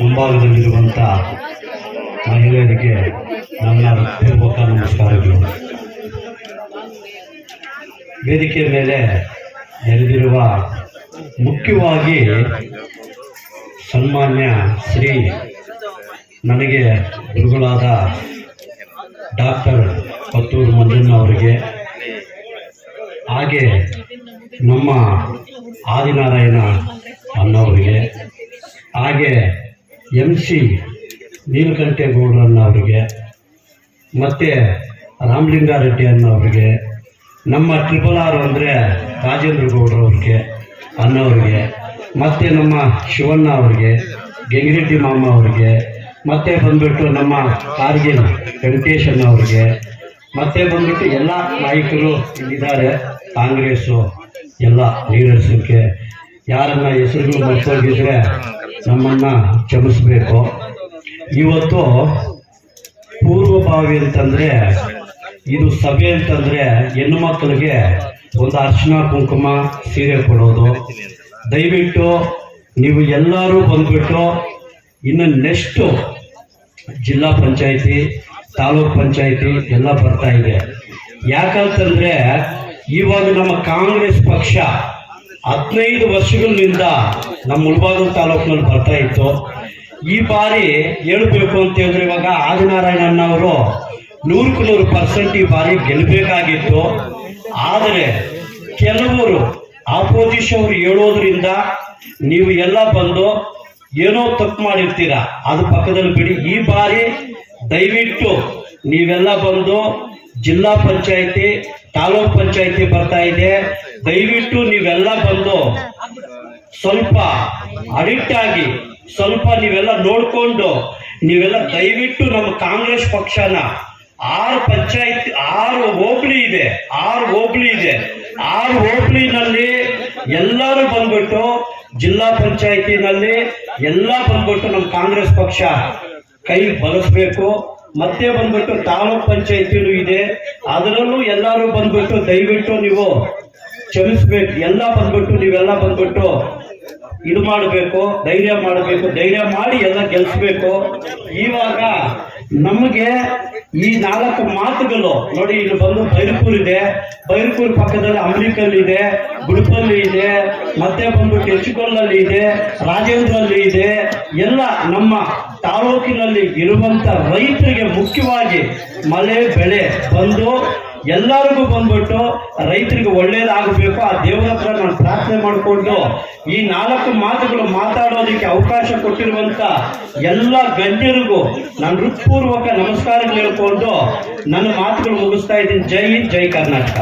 ಮುಂಭಾಗದಲ್ಲಿರುವಂಥ ಮಹಿಳೆಯರಿಗೆ ನನ್ನ ಪೂರ್ವಕ ನಮಸ್ಕಾರಗಳು. ವೇದಿಕೆಯ ಮೇಲೆ ನೆರೆದಿರುವ ಮುಖ್ಯವಾಗಿ ಸನ್ಮಾನ್ಯ ಶ್ರೀ ನನಗೆ ಗುರುಗಳಾದ ಡಾಕ್ಟರ್ ಪತ್ತೂರು ಮಂಜಣ್ಣ ಅವರಿಗೆ, ಹಾಗೆ ನಮ್ಮ ಆದಿನಾರಾಯಣ ಅಣ್ಣವರಿಗೆ ಹಾಗೆ ಎಂ ಸಿ ನೀಲಕಂಠೇಗೌಡರನ್ನವರಿಗೆ ಮತ್ತು ರಾಮಲಿಂಗಾರೆಡ್ಡಿ ಅನ್ನೋರಿಗೆ ನಮ್ಮ ಟ್ರಿಪಲ್ ಆರ್ ಅಂದರೆ ರಾಜೇಂದ್ರ ಗೌಡ್ರವ್ರಿಗೆ ಅನ್ನೋರಿಗೆ, ಮತ್ತು ನಮ್ಮ ಶಿವಣ್ಣ ಅವರಿಗೆ, ಗೆಂಗಿರೆಡ್ಡಿ ಮಾಮ ಅವರಿಗೆ, ಮತ್ತೆ ಬಂದ್ಬಿಟ್ಟು ನಮ್ಮ ಕಾರ್ಗಿಲ್ ವೆಂಕಟೇಶ್ ಅವರಿಗೆ, ಮತ್ತೆ ಬಂದ್ಬಿಟ್ಟು ಎಲ್ಲ ನಾಯಕರು ಇಲ್ಲಿದ್ದಾರೆ, ಕಾಂಗ್ರೆಸ್ಸು ಎಲ್ಲ ಲೀಡರ್ಸಕ್ಕೆ ಯಾರನ್ನ ಹೆಸರುಗಳು ಮರ್ತೋಗಿದ್ರೆ ನಮ್ಮನ್ನ ಕ್ಷಮಿಸ್ಬೇಕು. ಇವತ್ತು ಪೂರ್ವಭಾವಿ ಅಂತಂದ್ರೆ, ಇದು ಸಭೆ ಅಂತಂದ್ರೆ ಹೆಣ್ಣು ಮಕ್ಕಳಿಗೆ ಒಂದು ಅರ್ಶಿನ ಕುಂಕುಮ ಸೀರೆ ಕೊಡೋದು. ದಯವಿಟ್ಟು ನೀವು ಎಲ್ಲರೂ ಬಂದ್ಬಿಟ್ಟು ಇನ್ನು ನೆಕ್ಸ್ಟು ಜಿಲ್ಲಾ ಪಂಚಾಯಿತಿ, ತಾಲೂಕ್ ಪಂಚಾಯಿತಿ ಎಲ್ಲ ಬರ್ತಾ ಇದೆ. ಯಾಕಂತಂದ್ರೆ, ಇವಾಗ ನಮ್ಮ ಕಾಂಗ್ರೆಸ್ ಪಕ್ಷ ಹದಿನೈದು ವರ್ಷಗಳಿಂದ ನಮ್ಮ ಮುಳಬಾಗಿಲು ತಾಲೂಕಿನಲ್ಲಿ ಬರ್ತಾ ಇತ್ತು. ಈ ಬಾರಿ ಹೇಳ್ಬೇಕು ಅಂತ ಹೇಳಿದ್ರೆ ಇವಾಗ ಆದಿನಾರಾಯಣ ಅಣ್ಣವರು ನೂರಕ್ಕೆ ನೂರು ಪರ್ಸೆಂಟ್ ಈ ಬಾರಿ ಗೆಲ್ಲಬೇಕಾಗಿತ್ತು. ಆದರೆ ಕೆಲವರು ಆಪೋಸಿಷನ್ ಅವರು ಹೇಳೋದ್ರಿಂದ ನೀವು ಎಲ್ಲ ಬಂದು ಏನೋ ತಪ್ಪು ಮಾಡಿರ್ತೀರಾ, ಅದು ಪಕ್ಕದಲ್ಲಿ ಬಿಡಿ. ಈ ಬಾರಿ ದಯವಿಟ್ಟು ನೀವೆಲ್ಲ ಬಂದು ಜಿಲ್ಲಾ ಪಂಚಾಯತಿ, ತಾಲೂಕ್ ಪಂಚಾಯತಿ ಬರ್ತಾ ಇದೆ. ದಯವಿಟ್ಟು ನೀವೆಲ್ಲ ಬಂದು ಸ್ವಲ್ಪ ಅಡಿಕ್ಟ್ ಆಗಿ ಸ್ವಲ್ಪ ನೀವೆಲ್ಲ ನೋಡ್ಕೊಂಡು ನೀವೆಲ್ಲ ದಯವಿಟ್ಟು ನಮ್ಮ ಕಾಂಗ್ರೆಸ್ ಪಕ್ಷನ ಆರು ಪಂಚಾಯತ್, ಆರು ಹೋಬಳಿ ಇದೆ, ಆರು ಹೋಬಳಿ ಇದೆ. ಆರು ಹೋಬಳಿನಲ್ಲಿ ಎಲ್ಲರೂ ಬಂದ್ಬಿಟ್ಟು ಜಿಲ್ಲಾ ಪಂಚಾಯತಿನಲ್ಲಿ ಎಲ್ಲ ಬಂದ್ಬಿಟ್ಟು ನಮ್ಮ ಕಾಂಗ್ರೆಸ್ ಪಕ್ಷ ಕೈ ಬಳಸ್ಬೇಕು ಮತ್ತೆ ಬಂದ್ಬಿಟ್ಟು ತಾಲೂಕ್ ಪಂಚಾಯತಿನೂ ಇದೆ. ಅದರಲ್ಲೂ ಎಲ್ಲರೂ ಬಂದ್ಬಿಟ್ಟು ದಯವಿಟ್ಟು ನೀವು ಕ್ಷಮಿಸ್ಬೇಕು, ಎಲ್ಲ ಬಂದ್ಬಿಟ್ಟು, ನೀವೆಲ್ಲ ಬಂದ್ಬಿಟ್ಟು ಇದು ಮಾಡಬೇಕು, ಧೈರ್ಯ ಮಾಡಬೇಕು, ಧೈರ್ಯ ಮಾಡಿ ಎಲ್ಲ ಗೆಲ್ಸ್ಬೇಕು. ಇವಾಗ ನಮಗೆ ಈ ನಾಲ್ಕು ಮಾತುಗಳು, ನೋಡಿ ಇಲ್ಲಿ ಬಂದು ಬೈರ್ಪುರ್ ಇದೆ. ಬೈರ್ಪುರ್ ಪಕ್ಕದಲ್ಲಿ ಅಮೆರಿಕಲ್ಲಿ ಇದೆ, ಗುಡ್ಪಲ್ಲಿ ಇದೆ, ಮತ್ತೆ ಬಂದ್ಬಿಟ್ಟು ಹೆಚ್ಚುಕೊಲ್ಲಲ್ಲಿ ಇದೆ, ರಾಜೇಂದ್ರಲ್ಲಿ ಇದೆ. ಎಲ್ಲ ನಮ್ಮ ತಾಲೂಕಿನಲ್ಲಿ ಇರುವಂತ ರೈತರಿಗೆ ಮುಖ್ಯವಾಗಿ ಮಳೆ ಬೆಳೆ ಬಂದು ಎಲ್ಲರಿಗೂ ಬಂದ್ಬಿಟ್ಟು ರೈತರಿಗೆ ಒಳ್ಳೇದಾಗಬೇಕು, ಆ ದೇವರ ಹತ್ರ ನಾನು ಪ್ರಾರ್ಥನೆ ಮಾಡಿಕೊಂಡು ಈ ನಾಲ್ಕು ಮಾತುಗಳು ಮಾತಾಡೋದಕ್ಕೆ ಅವಕಾಶ ಕೊಟ್ಟಿರುವಂತ ಎಲ್ಲ ಗಣ್ಯರಿಗೂ ನಾನು ಹೃತ್ಪೂರ್ವಕ ನಮಸ್ಕಾರಗಳು ಹೇಳ್ಕೊಂಡು ನನ್ನ ಮಾತುಗಳು ಮುಗಿಸ್ತಾ ಇದ್ದೀನಿ. ಜೈ ಜೈ ಕರ್ನಾಟಕ.